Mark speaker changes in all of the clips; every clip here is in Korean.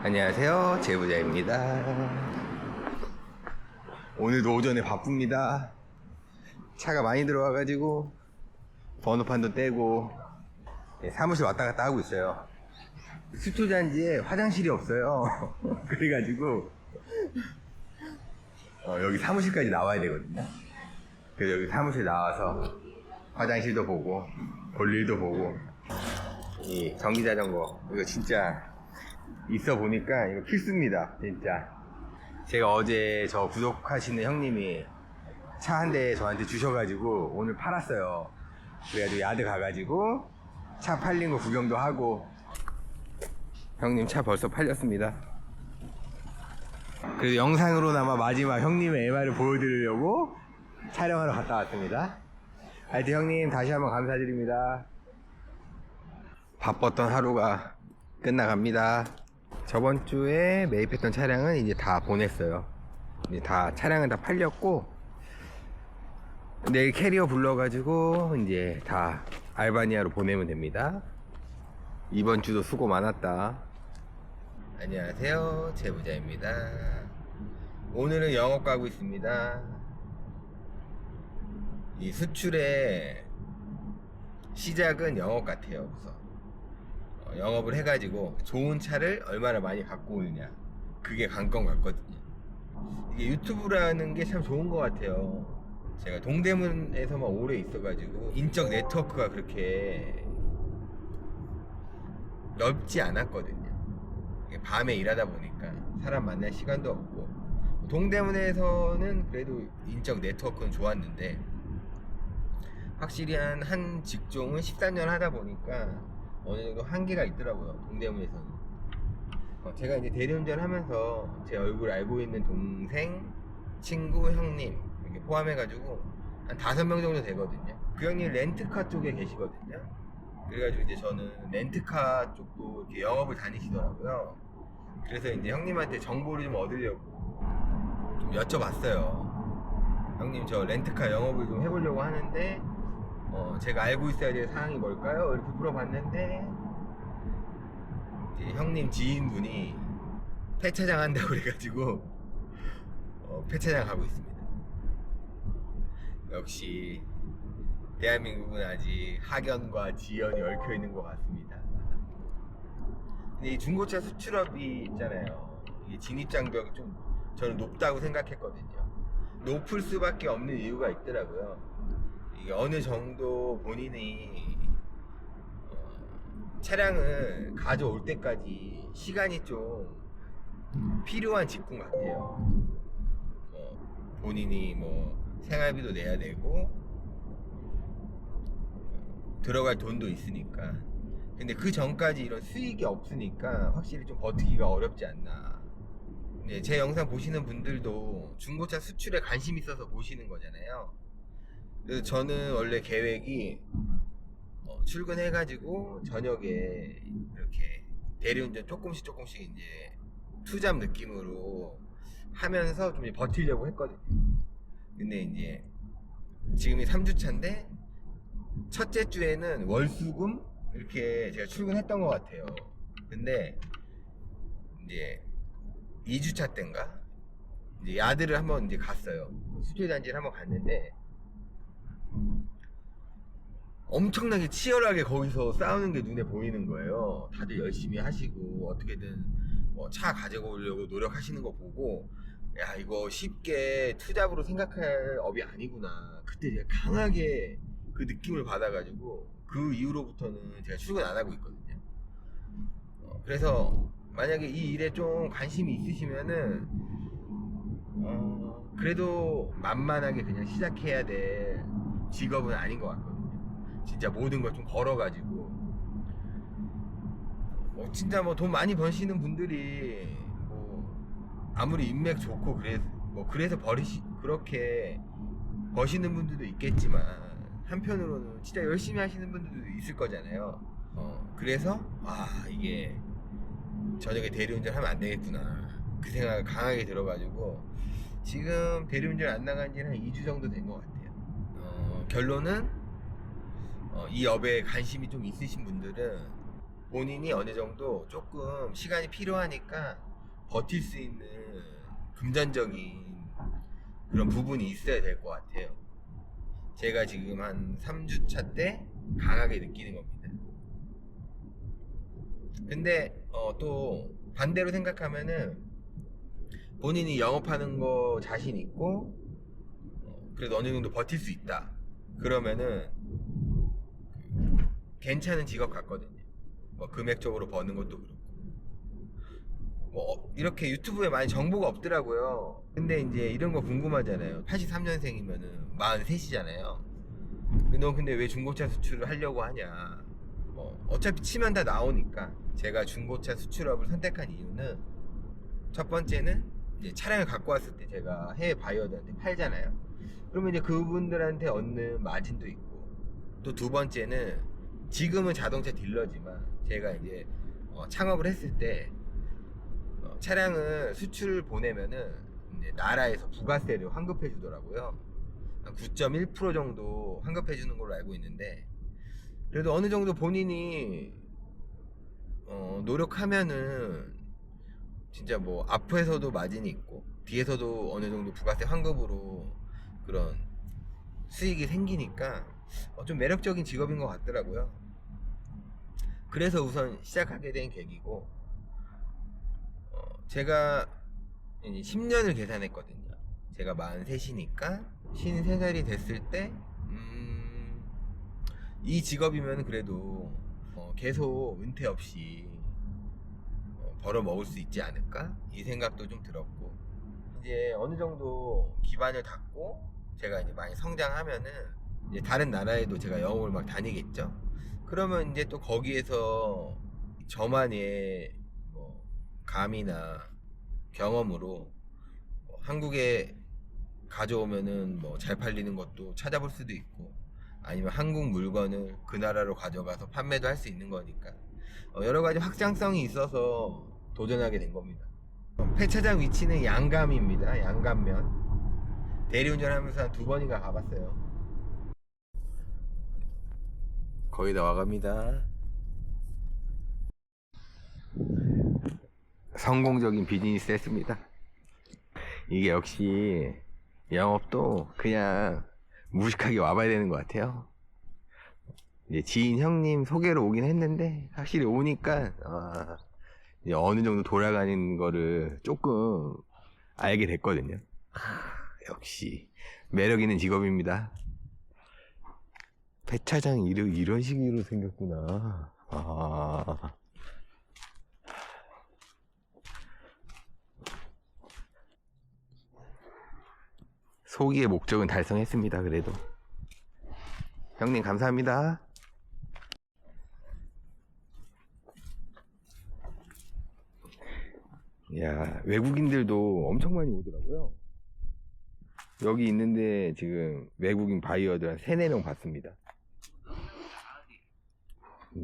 Speaker 1: 안녕하세요. 제보자입니다. 오늘도 오전에 바쁩니다. 차가 많이 들어와 가지고 번호판도 떼고 예, 사무실 왔다 갔다 하고 있어요. 수초잔지에 화장실이 없어요. 그래가지고 어, 여기 사무실까지 나와야 되거든요. 그래서 여기 사무실 나와서 화장실도 보고 볼 일도 보고 이 전기자전거 이거 진짜 있어 보니까 이거 필수입니다 진짜. 제가 어제 저 구독하시는 형님이 차 한 대 저한테 주셔가지고 오늘 팔았어요. 그래가지고 야드 가가지고 차 팔린 거 구경도 하고 형님 차 벌써 팔렸습니다. 그래서 영상으로나마 마지막 형님의 MR을 보여드리려고 촬영하러 갔다 왔습니다. 하여튼 형님 다시 한번 감사드립니다. 바빴던 하루가 끝나갑니다. 저번 주에 매입했던 차량은 이제 다 보냈어요. 이제 다 차량은 다 팔렸고 내일 캐리어 불러가지고 이제 다 알바니아로 보내면 됩니다. 이번 주도 수고 많았다. 안녕하세요, 제부자입니다. 오늘은 영업 가고 있습니다. 이 수출의 시작은 영업 같아요, 우선. 어, 영업을 해가지고 좋은 차를 얼마나 많이 갖고 오느냐. 그게 관건 같거든요. 이게 유튜브라는 게 참 좋은 것 같아요. 제가 동대문에서만 오래 있어가지고 인적 네트워크가 그렇게 넓지 않았거든요. 밤에 일하다 보니까 사람 만날 시간도 없고. 동대문에서는 그래도 인적 네트워크는 좋았는데 확실히 한, 한 직종은 13년 하다 보니까 어느 정도 한계가 있더라고요 동대문에서는. 어, 제가 이제 대리운전 하면서 제 얼굴 알고 있는 동생 친구 형님 이렇게 포함해 가지고 한 다섯 명 정도 되거든요. 그 형님 렌트카 쪽에 계시거든요. 그래가지고 이제 저는 렌트카 쪽도 이렇게 영업을 다니시더라고요. 그래서 이제 형님한테 정보를 좀 얻으려고 좀 여쭤봤어요. 형님 저 렌트카 영업을 좀 해보려고 하는데 어, 제가 알고 있어야 될 사항이 뭘까요? 이렇게 물어봤는데 형님 지인분이 폐차장 한다고 그래가지고 어, 폐차장 가고 있습니다. 역시 대한민국은 아직 학연과 지연이 얽혀 있는 것 같습니다. 근데 이 중고차 수출업이 있잖아요. 이 진입 장벽이 좀 저는 높다고 생각했거든요. 높을 수밖에 없는 이유가 있더라고요. 이게 어느 정도 본인이 어, 차량을 가져올 때까지 시간이 좀 필요한 직군 같아요. 뭐 본인이 뭐 생활비도 내야 되고 어, 들어갈 돈도 있으니까. 근데 그 전까지 이런 수익이 없으니까 확실히 좀 버티기가 어렵지 않나. 네, 제 영상 보시는 분들도 중고차 수출에 관심 있어서 보시는 거잖아요. 저는 원래 계획이 어, 출근해가지고 저녁에 이렇게 대리운전 조금씩 조금씩 이제 투잡 느낌으로 하면서 좀 버티려고 했거든요. 근데 이제 지금이 3주차인데 첫째 주에는 월수금 이렇게 제가 출근했던 것 같아요. 근데 이제 2주차 때인가 이제 야드를 한번 이제 갔어요. 수조단지를 한번 갔는데 엄청나게 치열하게 거기서 싸우는 게 눈에 보이는 거예요. 다들 열심히 하시고 어떻게든 뭐 차 가지고 오려고 노력하시는 거 보고 야 이거 쉽게 투잡으로 생각할 업이 아니구나. 그때 제가 강하게 그 느낌을 받아가지고 그 이후로부터는 제가 출근 안 하고 있거든요. 어, 그래서 만약에 이 일에 좀 관심이 있으시면은 어, 그래도 만만하게 그냥 시작해야 될 직업은 아닌 것 같거든요. 진짜 모든 걸 좀 걸어가지고 뭐 진짜 뭐 돈 많이 버시는 분들이 뭐 아무리 인맥 좋고 그래 뭐 그래서 버리시 그렇게 버시는 분들도 있겠지만 한편으로는 진짜 열심히 하시는 분들도 있을 거잖아요. 어 그래서 아 이게 저녁에 대리운전 하면 안 되겠구나 그 생각 강하게 들어가지고 지금 대리운전 안 나간 지는 한 2주 정도 된 것 같아요. 어, 결론은 어, 이 업에 관심이 좀 있으신 분들은 본인이 어느 정도 조금 시간이 필요하니까 버틸 수 있는 금전적인 그런 부분이 있어야 될 것 같아요. 제가 지금 한 3주차 때 강하게 느끼는 겁니다. 근데 어, 또 반대로 생각하면은 본인이 영업하는 거 자신 있고 어, 그래도 어느 정도 버틸 수 있다. 그러면은 그 괜찮은 직업 같거든요. 뭐 금액적으로 버는 것도 그렇고. 뭐 어, 이렇게 유튜브에 많이 정보가 없더라고요. 근데 이제 이런 거 궁금하잖아요. 83년생이면은 43이잖아요. 너 근데 왜 중고차 수출을 하려고 하냐? 뭐 어차피 치면 다 나오니까 제가 중고차 수출업을 선택한 이유는 첫 번째는 이제 차량을 갖고 왔을 때 제가 해외 바이어들한테 팔잖아요. 그러면 이제 그분들한테 얻는 마진도 있고 또 두 번째는 지금은 자동차 딜러지만 제가 이제 어, 창업을 했을 때 어, 차량을 수출 보내면은 나라에서 부가세를 환급해 주더라고요. 한9.1% 정도 환급해 주는 걸로 알고 있는데 그래도 어느 정도 본인이 어, 노력하면은 진짜 뭐 앞에서도 마진이 있고 뒤에서도 어느 정도 부가세 환급으로 그런 수익이 생기니까 어, 좀 매력적인 직업인 것 같더라고요. 그래서 우선 시작하게 된 계기고 어, 제가 이제 10년을 계산했거든요. 제가 43이니까 53살이 됐을 때, 음, 이 직업이면 그래도 어, 계속 은퇴 없이 어, 벌어 먹을 수 있지 않을까? 이 생각도 좀 들었고, 이제 어느 정도 기반을 닦고 제가 이제 많이 성장하면은 이제 다른 나라에도 제가 영업을 막 다니겠죠? 그러면 이제 또 거기에서 저만의 뭐 감이나 경험으로 뭐 한국에 가져오면은 뭐 잘 팔리는 것도 찾아볼 수도 있고 아니면 한국 물건을 그 나라로 가져가서 판매도 할 수 있는 거니까 어, 여러 가지 확장성이 있어서 도전하게 된 겁니다. 어, 폐차장 위치는 양감입니다. 양감면 대리운전 하면서 한 두 번인가 가봤어요. 거의 다 와갑니다. 성공적인 비즈니스 했습니다. 이게 역시 영업도 그냥 무식하게 와봐야 되는 것 같아요. 이제 지인 형님 소개로 오긴 했는데 확실히 오니까 아, 이제 어느 정도 돌아가는 거를 조금 알게 됐거든요. 아, 역시 매력 있는 직업입니다. 배차장 이런 이런 식으로 생겼구나. 아. 소기의 목적은 달성했습니다. 그래도 형님 감사합니다. 야 외국인들도 엄청 많이 오더라고요. 여기 있는데 지금 외국인 바이어들 한 3, 4명 봤습니다.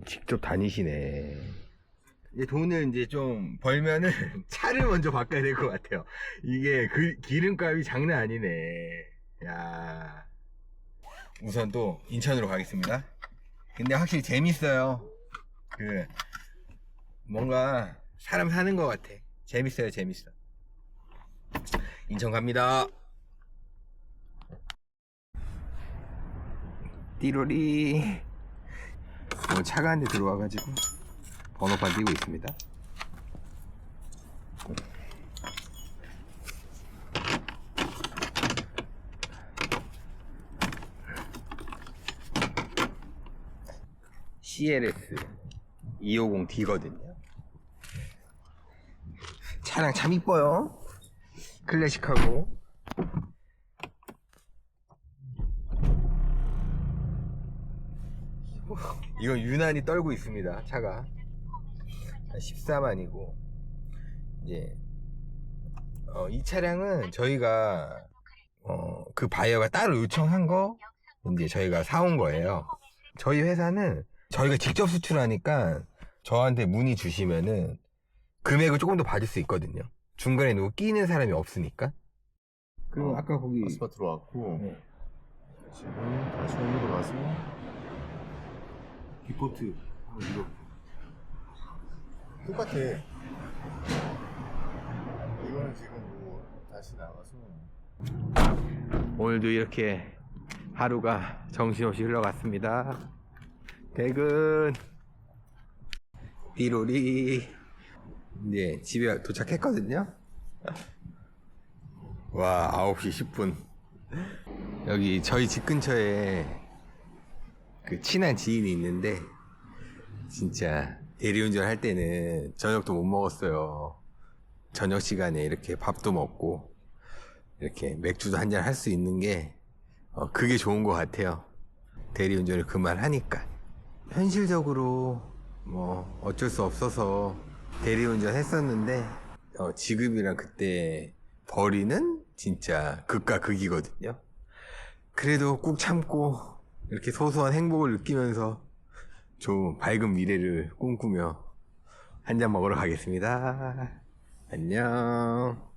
Speaker 1: 직접 다니시네. 이제 돈을 이제 좀 벌면은 차를 먼저 바꿔야 될 것 같아요. 이게 그 기름값이 장난 아니네. 야. 우선 또 인천으로 가겠습니다. 근데 확실히 재밌어요. 그 뭔가 사람 사는 것 같아. 재밌어요, 재밌어. 인천 갑니다. 띠로리. 뭐 차가 한 대 들어와가지고 번호판 띄고 있습니다. CLS 250D거든요. 차량 참 이뻐요. 클래식하고. 이건 유난히 떨고 있습니다. 차가 14만이고 이제 어, 이 차량은 저희가 어, 그 바이어가 따로 요청한 거 이제 저희가 사온 거예요. 저희 회사는 저희가 직접 수출하니까 저한테 문의 주시면은 금액을 조금 더 받을 수 있거든요. 중간에 누구 끼는 사람이 없으니까. 그럼
Speaker 2: 어,
Speaker 1: 아까 거기
Speaker 2: 아스파 들어왔고
Speaker 1: 네.
Speaker 2: 지금 다시 홈으로 가서 리포트 한번 읽어볼게요 똑같아. 이거는 지금 뭐 다시 나가서
Speaker 1: 오늘도 이렇게 하루가 정신없이 흘러갔습니다. 퇴근. 띠로리. 이제 집에 도착했거든요. 와, 9시 10분. 여기 저희 집 근처에 그 친한 지인이 있는데, 진짜 대리운전 할 때는 저녁도 못 먹었어요. 저녁 시간에 이렇게 밥도 먹고, 이렇게 맥주도 한잔 할 수 있는 게 어, 그게 좋은 것 같아요. 대리운전을 그만하니까. 현실적으로 뭐 어쩔 수 없어서 대리운전 했었는데 어, 지금이랑 그때 벌이는 진짜 극과 극이거든요. 그래도 꾹 참고 이렇게 소소한 행복을 느끼면서 좋은 밝은 미래를 꿈꾸며 한 잔 먹으러 가겠습니다. 안녕.